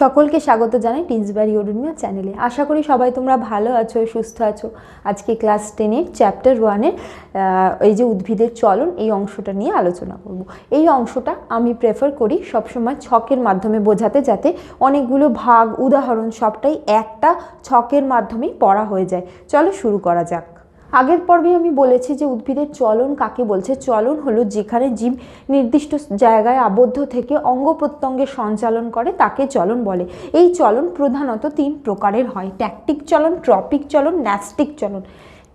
সকলকে স্বাগত জানাই টিন্সবাড়ি অরুণিমা চ্যানেলে। আশা করি সবাই তোমরা ভালো আছো, সুস্থ আছো। আজকে ক্লাস টেনের চ্যাপ্টার ওয়ানের এই যে উদ্ভিদের চলন, এই অংশটা নিয়ে আলোচনা করব। এই অংশটা আমি প্রেফার করি সবসময় ছকের মাধ্যমে বোঝাতে, যাতে অনেকগুলো ভাগ, উদাহরণ সবটাই একটা ছকের মাধ্যমেই পড়া হয়ে যায়। চলো শুরু করা যাক। আগের পর্বে আমি বলেছি যে উদ্ভিদের চলন কাকে বলছে? চলন হলো যেখানে জীব নির্দিষ্ট জায়গায় আবদ্ধ থেকে অঙ্গ প্রত্যঙ্গের সঞ্চালন করে, তাকে চলন বলে। এই চলন প্রধানত তিন প্রকারের হয়। ট্যাকটিক চলন, ট্রপিক চলন, ন্যাস্টিক চলন।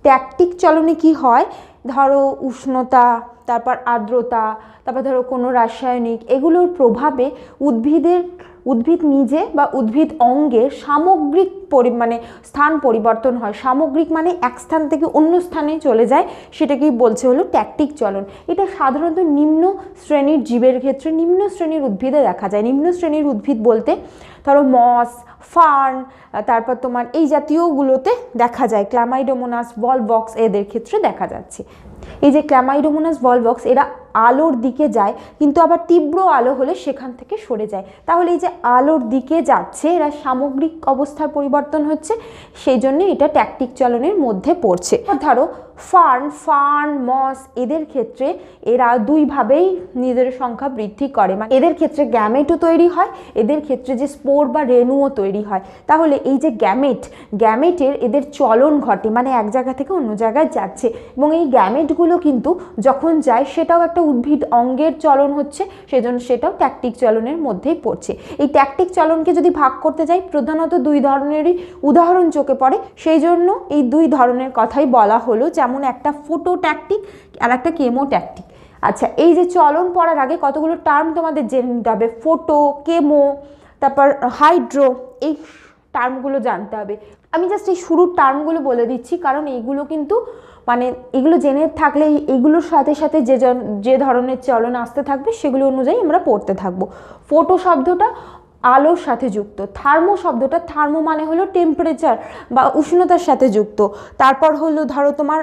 ট্যাকটিক চলনে কি হয়? ধরো উষ্ণতা, তারপর আর্দ্রতা, তারপর ধরো কোনো রাসায়নিক, এগুলোর প্রভাবে উদ্ভিদের উদ্ভিদ নিজে বা উদ্ভিদ অঙ্গের সামগ্রিক পরি মানে স্থান পরিবর্তন হয়। সামগ্রিক মানে এক স্থান থেকে অন্য স্থানে চলে যায়, সেটাকেই বলছে হলো ট্যাকটিক চলন। এটা সাধারণত নিম্ন শ্রেণির জীবের ক্ষেত্রে, নিম্ন শ্রেণির উদ্ভিদে দেখা যায়। নিম্ন শ্রেণির উদ্ভিদ বলতে ধরো মস, ফার্ন, তারপর তোমার এই জাতীয়গুলোতে দেখা যায়। ক্লামাইডোমোনাস বক্স এদের ক্ষেত্রে দেখা যাচ্ছে। এই যে ক্ল্যামাইডোমোনাস বক্স এরা আলোর দিকে যায়, কিন্তু আবার তীব্র আলো হলে সেখান থেকে সরে যায়। তাহলে এই যে আলোর দিকে যাচ্ছে, এরা সামগ্রিক অবস্থার পরিবর্তন হচ্ছে, সেই জন্য এটা ট্যাকটিক চলনের মধ্যে পড়ছে। ধরো ফার্ন ফার্ন, মস এদের ক্ষেত্রে এরা দুইভাবেই নিজেদের সংখ্যা বৃদ্ধি করে। মানে এদের ক্ষেত্রে গ্যামেটও তৈরি হয়, এদের ক্ষেত্রে যে স্পোর বা রেণুও তৈরি হয়। তাহলে এই যে গ্যামেট, গ্যামেটের এদের চলন ঘটে মানে এক জায়গা থেকে অন্য জায়গায় যাচ্ছে। এবং এই গ্যামেটগুলো কিন্তু যখন যায়, সেটাও একটা উদ্ভিদ অঙ্গের চলন হচ্ছে, সেজন্য সেটাও ট্যাকটিক চলনের মধ্যেই পড়ছে। এই ট্যাকটিক চলনকে যদি ভাগ করতে যাই, প্রধানত দুই ধরনেরই উদাহরণ চোখে পড়ে। সেই জন্য এই দুই ধরনের কথাই বলা হলো, যেমন একটা ফোটো ট্যাকটিক আর একটা কেমো ট্যাকটিক আচ্ছা এই যে চলন পড়ার আগে কতগুলো টার্ম তোমাদের জেনে নিতে হবে? ফোটো কেমো তারপর হাইড্রো এই টার্মগুলো জানতে হবে। আমি জাস্ট এই শুরুর টার্মগুলো বলে দিচ্ছি, কারণ এইগুলো কিন্তু মানে এগুলো জেনে থাকলে এইগুলোর সাথে সাথে যে যে ধরনের চলন আসতে থাকবে, সেগুলো অনুযায়ী আমরা পড়তে থাকব। ফোটো শব্দটা আলোর সাথে যুক্ত। থার্মো শব্দটা, থার্মো মানে হলো টেম্পারেচার বা উষ্ণতার সাথে যুক্ত। তারপর হলো ধরো তোমার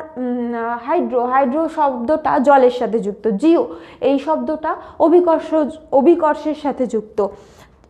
হাইড্রো হাইড্রো শব্দটা জলের সাথে যুক্ত। জিও, এই শব্দটা অভিকর্ষ, অভিকর্ষের সাথে যুক্ত।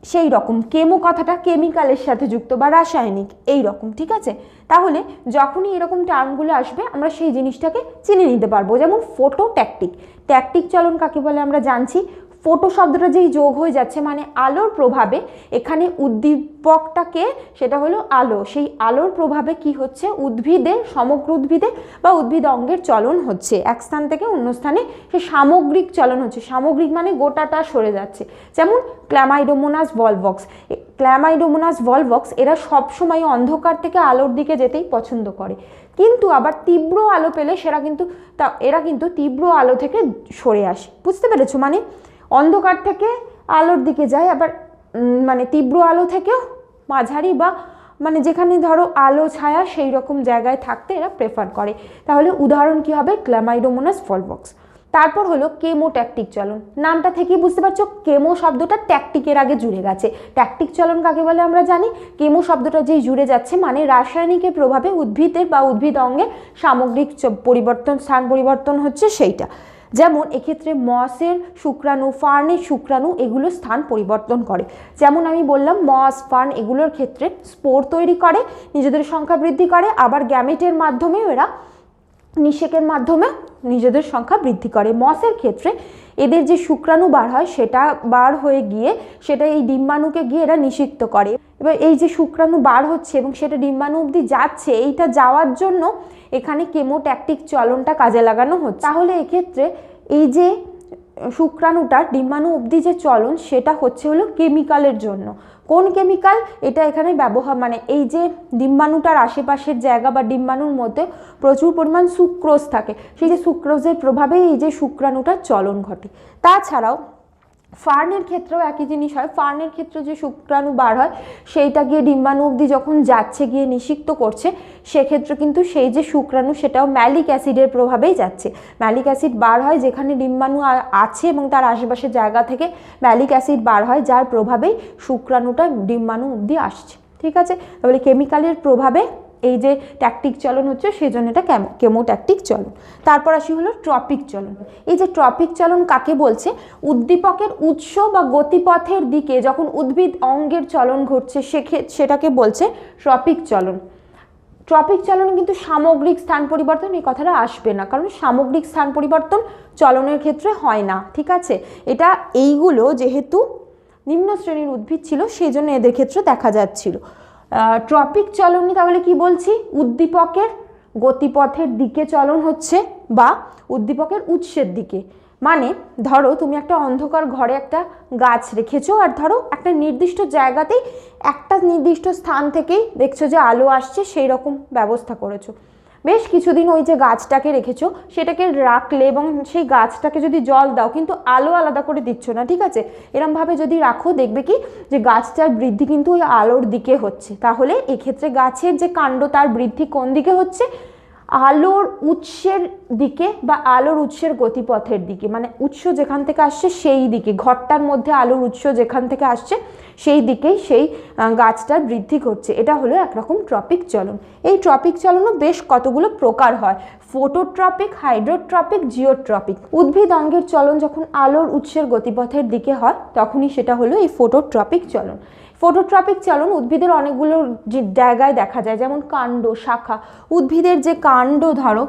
সেই রকম। কেমো কথাটা কেমিক্যালের সাথে যুক্ত বা রাসায়নিক, এই রকম, ঠিক আছে? তাহলে যখনই এরকম টার্মগুলো আসবে, আমরা সেই জিনিসটাকে চিনে নিতে পারব। যেমন ফোটো ট্যাকটিক ট্যাকটিক চলন কাকে বলে আমরা জানছি? ফোটো শব্দটা যেই যোগ হয়ে যাচ্ছে মানে আলোর প্রভাবে এখানে উদ্দীপকটাকে সেটা হলো আলো। সেই আলোর প্রভাবে কি হচ্ছে? উদ্ভিদে সমগ্র উদ্ভিদে বা উদ্ভিদ অঙ্গের চলন হচ্ছে। এক স্থান থেকে অন্য স্থানে সে সামগ্রিক চলন হচ্ছে। সামগ্রিক মানে গোটাটা সরে যাচ্ছে। যেমন ক্ল্যামাইডোমোনাস ভলভক্স। ক্ল্যামাইডোমোনাস ভলভক্স এরা সবসময় অন্ধকার থেকে আলোর দিকে যেতেই পছন্দ করে। কিন্তু আবার তীব্র আলো পেলে সেরা কিন্তু তা, এরা কিন্তু তীব্র আলো থেকে সরে আসে। বুঝতে পেরেছ? মানে অন্ধকার থেকে আলোর দিকে যায়, আবার মানে তীব্র আলো থেকেও মাঝারি বা মানে যেখানে ধরো আলো, ছায়া সেই রকম জায়গায় থাকতে এরা প্রেফার করে। তাহলে উদাহরণ কি হবে? ক্ল্যামাইডোমোনাস ফলবক্স তারপর হলো কেমো ট্যাকটিক চলন। নামটা থেকেই বুঝতে পারছ কেমো শব্দটা ট্যাকটিকের আগে জুড়ে গেছে। ট্যাকটিক চলন কাকে বলে আমরা জানি? কেমো শব্দটা যেই জুড়ে যাচ্ছে মানে রাসায়নিকের প্রভাবে উদ্ভিদের বা উদ্ভিদ অঙ্গে সামগ্রিক পরিবর্তন, স্থান পরিবর্তন হচ্ছে সেইটা। যেমন এক্ষেত্রে মসের শুক্রাণু ফার্নের শুক্রাণু এগুলো স্থান পরিবর্তন করে। যেমন আমি বললাম, মস, ফার্ন এগুলোর ক্ষেত্রে স্পোর তৈরি করে, নিজেদের সংখ্যা বৃদ্ধি করে, আবার গ্যামেটের মাধ্যমেও এরা নিষেকের মাধ্যমে নিজেদের সংখ্যা বৃদ্ধি করে। মসের ক্ষেত্রে এদের যে শুক্রাণু বার হয়, সেটা বার হয়ে গিয়ে সেটা এই ডিম্বাণুকে গিয়ে এরা নিষিক্ত করে। এবার এই যে শুক্রাণু বার হচ্ছে এবং সেটা ডিম্বাণু অবধি যাচ্ছে, এইটা যাওয়ার জন্য এখানে কেমোট্যাকটিক চলনটা কাজে লাগানো হচ্ছে। তাহলে এক্ষেত্রে এই যে শুক্রাণুটার ডিম্বাণু অবধি যে চলন, সেটা হচ্ছে হলো কেমিক্যালের জন্য। কোন কেমিক্যাল? এটা এখানে ব্যবহার মানে এই যে ডিম্বাণুটার আশেপাশের জায়গা বা ডিম্বাণুর মধ্যে প্রচুর পরিমাণ সুক্রোজ থাকে, সেই যে সুক্রোজের প্রভাবেই এই যে শুক্রাণুটার চলন ঘটে। তাছাড়াও ফার্নের ক্ষেত্রেও একই জিনিস হয়। ফার্নের ক্ষেত্রে যে শুক্রাণু বার হয়, সেইটা গিয়ে ডিম্বাণু অবধি যখন যাচ্ছে গিয়ে নিষিক্ত করছে, সেক্ষেত্রে কিন্তু সেই যে শুক্রাণু, সেটাও ম্যালিক অ্যাসিডের প্রভাবেই যাচ্ছে। ম্যালিক অ্যাসিড বার হয় যেখানে ডিম্বাণু আছে এবং তার আশেপাশের জায়গা থেকে ম্যালিক অ্যাসিড বার হয়, যার প্রভাবেই শুক্রাণুটা ডিম্বাণু অবধি আসছে। ঠিক আছে? তাহলে কেমিক্যালের প্রভাবে এই যে ট্যাকটিক চলন হচ্ছে, সেই জন্য এটা কেমো ট্যাকটিক চলন। তারপর আসি হলো ট্রপিক চলন। এই যে ট্রপিক চলন কাকে বলছে? উদ্দীপকের উৎস বা গতিপথের দিকে যখন উদ্ভিদ অঙ্গের চলন ঘটছে সেক্ষে সেটাকে বলছে ট্রপিক চলন। ট্রপিক চলন কিন্তু সামগ্রিক স্থান পরিবর্তন, এই কথাটা আসবে না। কারণ সামগ্রিক স্থান পরিবর্তন চলনের ক্ষেত্রে হয় না, ঠিক আছে? এটা এইগুলো যেহেতু নিম্ন শ্রেণির উদ্ভিদ ছিল, সেই জন্য এদের ক্ষেত্রে দেখা যাচ্ছিল। ট্রপিক চলনই তাহলে কি বলছি? উদ্দীপকের গতিপথের দিকে চলন হচ্ছে বা উদ্দীপকের উৎসের দিকে। মানে ধরো তুমি একটা অন্ধকার ঘরে একটা গাছ রেখেছো আর ধরো একটা নির্দিষ্ট জায়গাতেই একটা নির্দিষ্ট স্থান থেকেই দেখছ যে আলো আসছে, সেই রকম ব্যবস্থা করেছ। বেশ কিছুদিন ওই যে গাছটাকে রেখেছো, সেটাকে রাখলে এবং সেই গাছটাকে যদি জল দাও, কিন্তু আলো আলাদা করে দিচ্ছ না, ঠিক আছে? এরমভাবে যদি রাখো, দেখবে কি? যে গাছটার বৃদ্ধি কিন্তু ওই আলোর দিকে হচ্ছে। তাহলে এক্ষেত্রে গাছের যে কাণ্ড, তার বৃদ্ধি কোন দিকে হচ্ছে? আলোর উৎসের দিকে বা আলোর উৎসের গতিপথের দিকে মানে উৎস যেখান থেকে আসছে সেই দিকে, ঘরটার মধ্যে আলোর উৎস যেখান থেকে আসছে সেই দিকেই সেই গাছটার বৃদ্ধি করছে। এটা হলো একরকম ট্রপিক চলন। এই ট্রপিক চলনও বেশ কতগুলো প্রকার হয়। ফোটোট্রপিক হাইড্রোট্রপিক জিওট্রপিক উদ্ভিদ অঙ্গের চলন যখন আলোর উৎসের গতিপথের দিকে হয়, তখনই সেটা হলো এই ফোটোট্রপিক চলন। ফোটোট্রপিক চলন উদ্ভিদের অনেকগুলো জায়গায় দেখা যায়, যেমন কাণ্ড, শাখা। উদ্ভিদের যে কাণ্ড ধরো,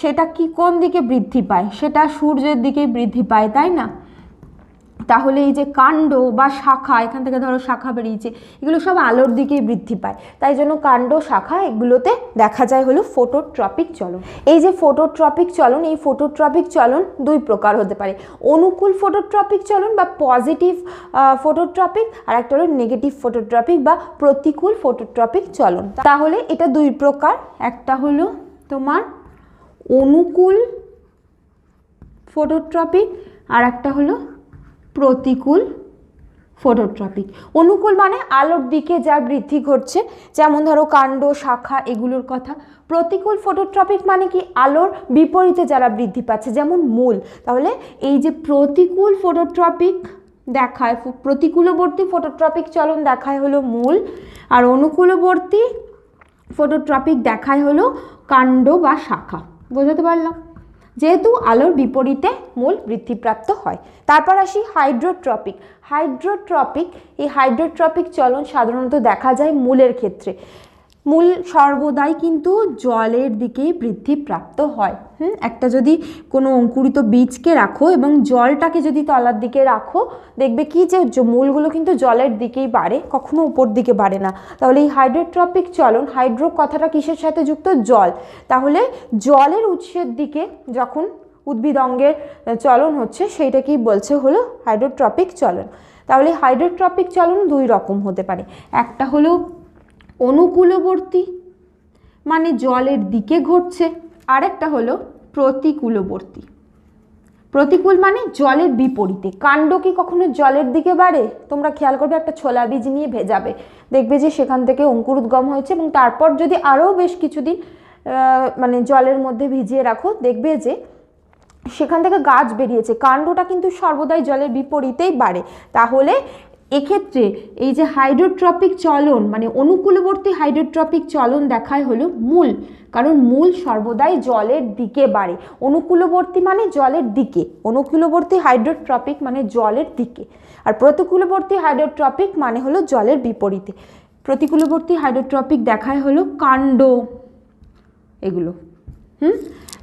সেটা কি কোন দিকে বৃদ্ধি পায়? সেটা সূর্যের দিকেই বৃদ্ধি পায়, তাই না? তাহলে এই যে কাণ্ড বা শাখা, এখান থেকে ধরো শাখা বেরিয়েছে, এগুলো সব আলোর দিকেই বৃদ্ধি পায়। তাই জন্য কাণ্ড, শাখা এগুলোতে দেখা যায় হলো ফোটোট্রপিক চলন। এই যে ফোটোট্রপিক চলন, এই ফোটোট্রপিক চলন দুই প্রকার হতে পারে। অনুকূল ফোটোট্রপিক চলন বা পজিটিভ ফোটোট্রপিক আর একটা হলো নেগেটিভ ফোটোট্রপিক বা প্রতিকূল ফোটোট্রপিক চলন। তাহলে এটা দুই প্রকার, একটা হলো তোমার অনুকূল ফোটোট্রপিক আর একটা হলো প্রতিকূল ফোটোট্রপিক অনুকূল মানে আলোর দিকে যার বৃদ্ধি ঘটছে, যেমন ধরো কাণ্ড, শাখা এগুলোর কথা। প্রতিকূল ফোটোট্রপিক মানে কি? আলোর বিপরীতে যারা বৃদ্ধি পাচ্ছে, যেমন মূল। তাহলে এই যে প্রতিকূল ফোটোট্রপিক দেখায় প্রতিকূলবর্তী ফোটোট্রপিক চলন দেখায় হলো মূল, আর অনুকূলবর্তী ফোটোট্রপিক দেখায় হলো কাণ্ড বা শাখা। বোঝাতে পারলাম? যেহেতু আলোর বিপরীতে মূল বৃদ্ধিপ্রাপ্ত হয়। তারপর আসি হাইড্রোট্রপিক। হাইড্রোট্রপিক, এই হাইড্রোট্রপিক চলন সাধারণত দেখা যায় মূলের ক্ষেত্রে। মূল সর্বদাই কিন্তু জলের দিকেই বৃদ্ধিপ্রাপ্ত হয়। হুম? একটা যদি কোনো অঙ্কুরিত বীজকে রাখো এবং জলটাকে যদি তলার দিকে রাখো, দেখবে কি যে মূলগুলো কিন্তু জলের দিকেই বাড়ে, কখনো উপর দিকে বাড়ে না। তাহলে এই হাইড্রোট্রপিক চলন হাইড্রো কথাটা কিসের সাথে যুক্ত? জল। তাহলে জলের উৎসের দিকে যখন উদ্ভিদ অঙ্গের চলন হচ্ছে, সেইটাকেই বলছে হলো হাইড্রোট্রপিক চলন। তাহলে হাইড্রোট্রপিক চলন দুই রকম হতে পারে। একটা হলো অনুকূলবর্তী মানে জলের দিকে ঘটছে। আরেকটা হলো প্রতিকূলবর্তী। প্রতিকূল মানে জলের বিপরীতে। কাণ্ড কি কখনো জলের দিকে বাড়ে? তোমরা খেয়াল করবে, একটা ছোলা বীজ নিয়ে ভেজাবে। দেখবে যে সেখান থেকে অঙ্কুরোদ্গম হয়েছে এবং তারপর যদি আরও বেশ কিছুদিন মানে জলের মধ্যে ভিজিয়ে রাখো, দেখবে যে সেখান থেকে গাছ বেরিয়েছে। কাণ্ডটা কিন্তু সর্বদাই জলের বিপরীতেই বাড়ে। তাহলে এক্ষেত্রে এই যে হাইড্রোট্রপিক চলন মানে অনুকূলবর্তী হাইড্রোট্রপিক চলন দেখায় হলো মূল, কারণ মূল সর্বদাই জলের দিকে বাড়ে। অনুকূলবর্তী মানে জলের দিকে, অনুকূলবর্তী হাইড্রোট্রপিক মানে জলের দিকে, আর প্রতিকূলবর্তী হাইড্রোট্রপিক মানে হলো জলের বিপরীতে। প্রতিকূলবর্তী হাইড্রোট্রপিক দেখায় হলো কাণ্ড, এগুলো। হুম?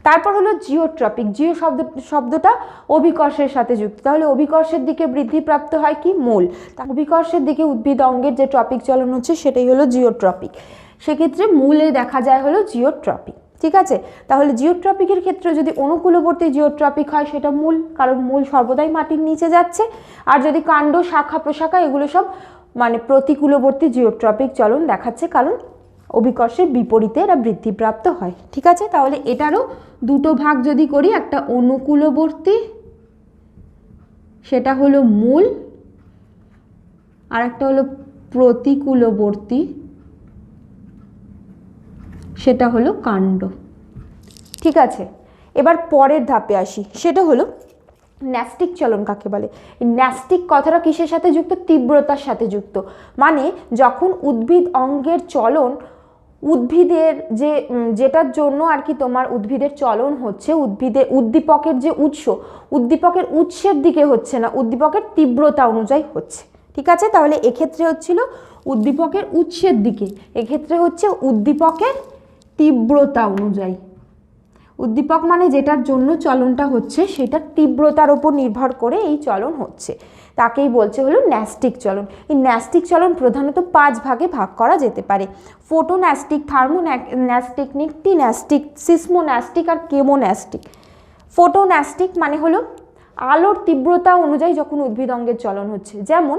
তারপর হলো জিওট্রপিক। জিও শব্দ, শব্দটা অভিকর্ষের সাথে যুক্ত। তাহলে অভিকর্ষের দিকে বৃদ্ধিপ্রাপ্ত হয় কি? মূল। অভিকর্ষের দিকে উদ্ভিদ অঙ্গের যে ট্রপিক চলন হচ্ছে, সেটাই হলো জিওট্রপিক। সেক্ষেত্রে মূলে দেখা যায় হলো জিওট্রপিক। ঠিক আছে? তাহলে জিওট্রপিকের ক্ষেত্রে যদি অনুকূলবর্তী জিওট্রপিক হয়, সেটা মূল। কারণ মূল সর্বদাই মাটির নিচে যাচ্ছে। আর যদি কাণ্ড, শাখা, প্রশাখা, এগুলো সব মানে প্রতিকূলবর্তী জিওট্রপিক চলন দেখাচ্ছে। কারণ অভিকর্ষের বিপরীতে এরা বৃদ্ধিপ্রাপ্ত হয়। ঠিক আছে? তাহলে এটারও দুটো ভাগ যদি করি, একটা অনুকূলবর্তী, সেটা হলো মূল আর একটা হলো প্রতিকূলবর্তী, সেটা হলো কাণ্ড। ঠিক আছে? এবার পরের ধাপে আসি। সেটা হলো ন্যাস্টিক চলন কাকে বলে? ন্যাস্টিক কথাটা কিসের সাথে যুক্ত? তীব্রতার সাথে যুক্ত। মানে যখন উদ্ভিদ অঙ্গের চলন উদ্ভিদের যে যেটার জন্য আর কি তোমার উদ্ভিদের চলন হচ্ছে উদ্ভিদের উদ্দীপকের যে উৎস, উদ্দীপকের উৎসের দিকে হচ্ছে না, উদ্দীপকের তীব্রতা অনুযায়ী হচ্ছে। ঠিক আছে? তাহলে এক্ষেত্রে হচ্ছিল উদ্দীপকের উৎসের দিকে, এক্ষেত্রে হচ্ছে উদ্দীপকের তীব্রতা অনুযায়ী। উদ্দীপক মানে যেটার জন্য চলনটা হচ্ছে, সেটার তীব্রতার ওপর নির্ভর করে এই চলন হচ্ছে। তাকেই বলছে হলো ন্যাস্টিক চলন। এই ন্যাস্টিক চলন প্রধানত পাঁচ ভাগে ভাগ করা যেতে পারে। ফোটোন্যাস্টিক থার্মোন্যাস্টিক নিকটিন্যাস্টিক, সিসমোন্যাস্টিক আর কেমোন্যাস্টিক। ফোটোন্যাস্টিক মানে হলো আলোর তীব্রতা অনুযায়ী যখন উদ্ভিদ অঙ্গের চলন হচ্ছে। যেমন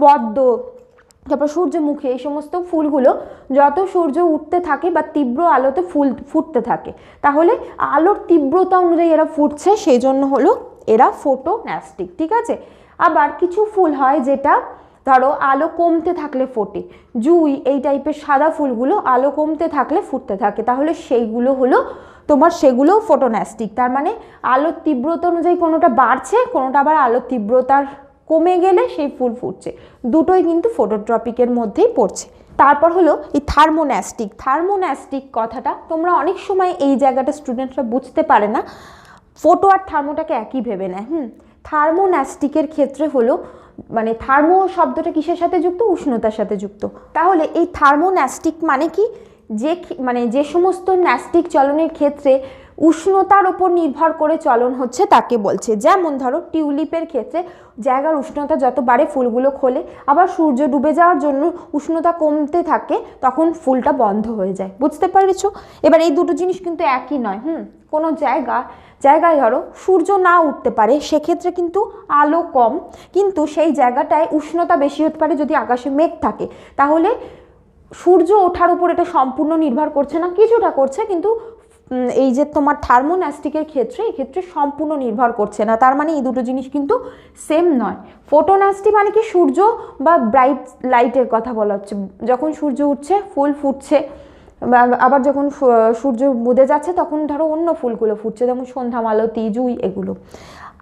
পদ্ম, তারপর সূর্যমুখী, এই সমস্ত ফুলগুলো যত সূর্য উঠতে থাকে বা তীব্র আলোতে ফুল, ফুটতে থাকে, তাহলে আলোর তীব্রতা অনুযায়ী এরা ফুটছে, সেই জন্য হলো এরা ফোটোন্যাস্টিক, ঠিক আছে? আবার কিছু ফুল হয় যেটা, ধরো আলো কমতে থাকলে ফোটে। জুই, এই টাইপের সাদা ফুলগুলো আলো কমতে থাকলে ফুটতে থাকে। তাহলে সেইগুলো হলো তোমার সেগুলোও ফোটোন্যাস্টিক। তার মানে আলোর তীব্রতা অনুযায়ী কোনোটা বাড়ছে, কোনোটা আবার আলোর তীব্রতার কমে গেলে সেই ফুল ফুটছে। দুটোই কিন্তু ফোটোট্রপিকের মধ্যেই পড়ছে। তারপর হলো এই থার্মোন্যাস্টিক। থার্মোন্যাস্টিক কথাটা তোমরা অনেক সময় এই জায়গাটা স্টুডেন্টরা বুঝতে পারে না। ফোটো আর থার্মোটাকে একই ভেবে নেয়, হুম? থার্মোন্যাস্টিকের ক্ষেত্রে হলো মানে থার্মো শব্দটা কিসের সাথে যুক্ত? উষ্ণতার সাথে যুক্ত। তাহলে এই থার্মোন্যাস্টিক মানে কি? যে মানে যে সমস্ত ন্যাস্টিক চলনের ক্ষেত্রে উষ্ণতার ওপর নির্ভর করে চলন হচ্ছে তাকে বলছে। যেমন ধরো, টিউলিপের ক্ষেত্রে জায়গার উষ্ণতা যত বাড়ে, ফুলগুলো খোলে, আবার সূর্য ডুবে যাওয়ার জন্য উষ্ণতা কমতে থাকে, তখন ফুলটা বন্ধ হয়ে যায়। বুঝতে পেরেছ? এবার এই দুটো জিনিস কিন্তু একই নয়, হুম? কোনো জায়গা জায়গায় ধরো সূর্য না উঠতে পারে, সেক্ষেত্রে কিন্তু আলো কম। কিন্তু সেই জায়গাটায় উষ্ণতা বেশি হতে পারে যদি আকাশে মেঘ থাকে। তাহলে সূর্য ওঠার উপর এটা সম্পূর্ণ নির্ভর করছে না, কিছুটা করছে, কিন্তু এই যে তোমার থার্মোন্যাস্টিকের ক্ষেত্রে, এক্ষেত্রে সম্পূর্ণ নির্ভর করছে না। তার মানে এই দুটো জিনিস কিন্তু সেম নয়। ফোটোন্যাস্টি মানে কি? সূর্য বা ব্রাইট লাইটের কথা বলা হচ্ছে। যখন সূর্য উঠছে, ফুল ফুটছে আবার যখন সূর্য বুদে যাচ্ছে তখন ধরো অন্য ফুলগুলো ফুটছে, যেমন সন্ধ্যা মালতী জুই এগুলো।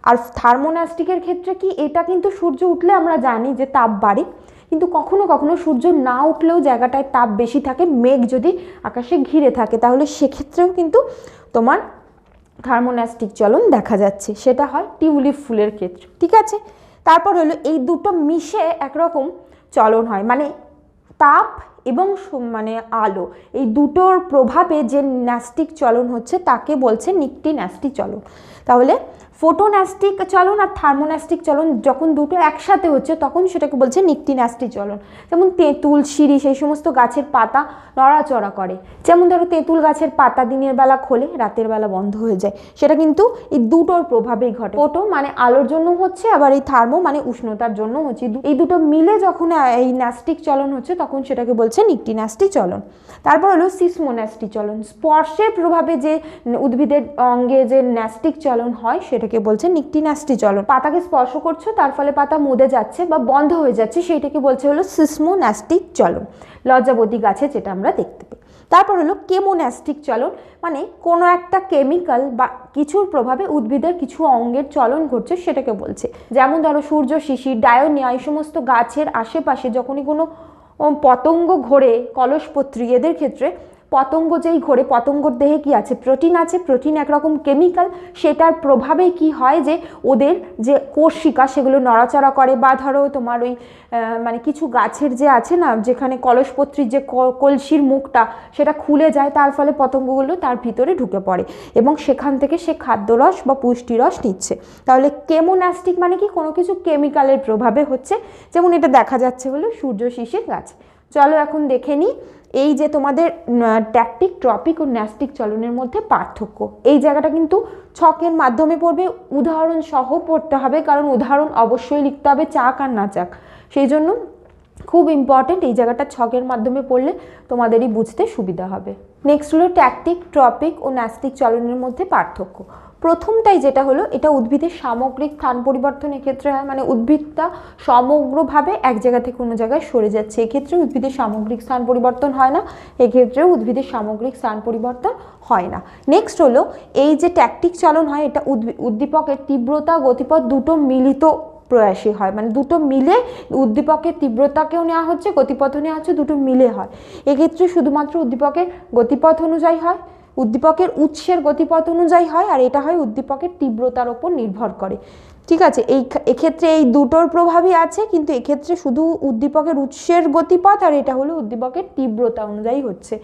আর থার্মোনাস্টিকের ক্ষেত্রে কি এটা কিন্তু সূর্য উঠলে আমরা জানি যে তাপ বাড়ে, কিন্তু কখনো কখনো সূর্য না উঠলেও জায়গাটায় তাপ বেশি থাকে, মেঘ যদি আকাশে ঘিরে থাকে, তাহলে সেক্ষেত্রেও কিন্তু তোমার থার্মোনাস্টিক চলন দেখা যাচ্ছে। সেটা হয় টিউলিপ ফুলের ক্ষেত্রে। ঠিক আছে? তারপর হলো এই দুটো মিশে একরকম চলন হয়। মানে তাপ এবং মানে আলো। এই দুটোর প্রভাবে যে ন্যাস্টিক চলন হচ্ছে, তাকে বলছে নিকটি ন্যাস্টিক চলন। তাহলে ফোটোন্যাস্টিক চলন আর থার্মোন্যাস্টিক চলন যখন দুটো একসাথে হচ্ছে, তখন সেটাকে বলছে নিকটি ন্যাস্টিক চলন। যেমন তেঁতুল শিরি সেই সমস্ত গাছের পাতা নড়াচড়া করে। যেমন ধরো তেঁতুল গাছের পাতা দিনের বেলা খোলে, রাতের বেলা বন্ধ হয়ে যায়। সেটা কিন্তু এই দুটোর প্রভাবেই ঘটে। ফোটো মানে আলোর জন্য হচ্ছে, আবার এই থার্মো মানে উষ্ণতার জন্য হচ্ছে। এই দুটো মিলে যখন এই ন্যাস্টিক চলন হচ্ছে, তখন সেটাকে বলছে নিকটি ন্যাস্টি চলন। তারপর হলো সিসমোন্যাস্টি চলন। স্পর্শের প্রভাবে যে উদ্ভিদের অঙ্গে যে ন্যাস্টিক চলন হয় সেটাকে বলছে নিকটি ন্যাস্টি চলন পাতাকে স্পর্শ করছ, তার ফলে পাতা মুদে যাচ্ছে বা বন্ধ হয়ে যাচ্ছে, সেইটাকে বলছে হলো সিসমোন্যাস্টিক চলন লজ্জাবতী গাছে যেটা আমরা দেখতে পাই। তারপর হলো কেমোন্যাস্টিক চলন মানে কোনো একটা কেমিক্যাল বা কিছুর প্রভাবে উদ্ভিদের কিছু অঙ্গের চলন ঘটছে সেটাকে বলছে। যেমন ধরো সূর্য শিশির ডায়োনিয়া, এই সমস্ত গাছের আশেপাশে যখনই কোনো পতঙ্গ ঘোরে, কলসপত্রী, এদের ক্ষেত্রে পতঙ্গ যেই ঘোরে, পতঙ্গর দেহে কি আছে? প্রোটিন আছে। প্রোটিন একরকম কেমিক্যাল। সেটার প্রভাবে কি হয় যে, ওদের যে কোষিকা সেগুলো নড়াচড়া করে বা ধরো তোমার ওই মানে কিছু গাছের যে আছে না, যেখানে কলসপত্রীর যে কলসির মুখটা, সেটা খুলে যায়, তার ফলে পতঙ্গগুলো তার ভিতরে ঢুকে পড়ে এবং সেখান থেকে সে খাদ্যরস বা পুষ্টিরস নিচ্ছে। তাহলে কেমোনাস্টিক মানে কি? কোনো কিছু কেমিক্যালের প্রভাবে হচ্ছে। যেমন এটা দেখা যাচ্ছে হলো সূর্য শিশির গাছ। চলো এখন দেখে নিই। এই যে তোমাদের ট্যাকটিক ট্রপিক ও ন্যাস্টিক চলনের মধ্যে পার্থক্য। এই জায়গাটা কিন্তু ছকের মাধ্যমে পড়বে, উদাহরণ সহ পড়তে হবে, কারণ উদাহরণ অবশ্যই লিখতে হবে চাক আর না চাক। সেই জন্য খুব ইম্পর্ট্যান্ট এই জায়গাটা ছকের মাধ্যমে পড়লে তোমাদেরই বুঝতে সুবিধা হবে। নেক্সট হলো ট্যাকটিক ট্রপিক ও ন্যাস্টিক চলনের মধ্যে পার্থক্য। প্রথমটাই যেটা হলো, এটা উদ্ভিদের সামগ্রিক স্থান পরিবর্তনের ক্ষেত্রে হয় মানে উদ্ভিদটা সমগ্রভাবে এক জায়গা থেকে অন্য জায়গায় সরে যাচ্ছে। এক্ষেত্রে উদ্ভিদের সামগ্রিক স্থান পরিবর্তন হয় না, এক্ষেত্রেও উদ্ভিদের সামগ্রিক স্থান পরিবর্তন হয় না। নেক্সট হলো, এই যে ট্যাকটিক চলন হয়, এটা উদ্দীপকের তীব্রতা, গতিপথ দুটো মিলিত প্রয়াসী হয়। মানে দুটো মিলে উদ্দীপকের তীব্রতাকেও নেওয়া হচ্ছে, গতিপথও নেওয়া হচ্ছে, দুটো মিলে হয়। এক্ষেত্রে শুধুমাত্র উদ্দীপকের গতিপথ অনুযায়ী হয় উদ্দীপকের উৎসের গতিপথ অনুযায়ী হয় আর এটা হয় উদ্দীপকের তীব্রতার ওপর নির্ভর করে। ঠিক আছে, এই এক্ষেত্রে এই দুটোর প্রভাবই আছে, কিন্তু এক্ষেত্রে শুধু উদ্দীপকের উৎসের গতিপথ আর এটা হলো উদ্দীপকের তীব্রতা অনুযায়ী হচ্ছে।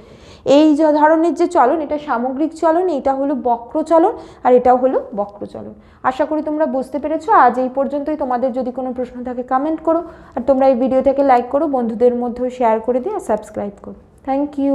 এই ধরনের যে চলন, এটা সামগ্রিক চলন এটা হলো বক্র চলন আর এটাও হলো বক্র চলন। আশা করি তোমরা বুঝতে পেরেছ। আজ এই পর্যন্তই। তোমাদের যদি কোনো প্রশ্ন থাকে কমেন্ট করো। আর তোমরা এই ভিডিও থেকে লাইক করো। বন্ধুদের মধ্যেও শেয়ার করে দিও আর সাবস্ক্রাইব করো। Thank you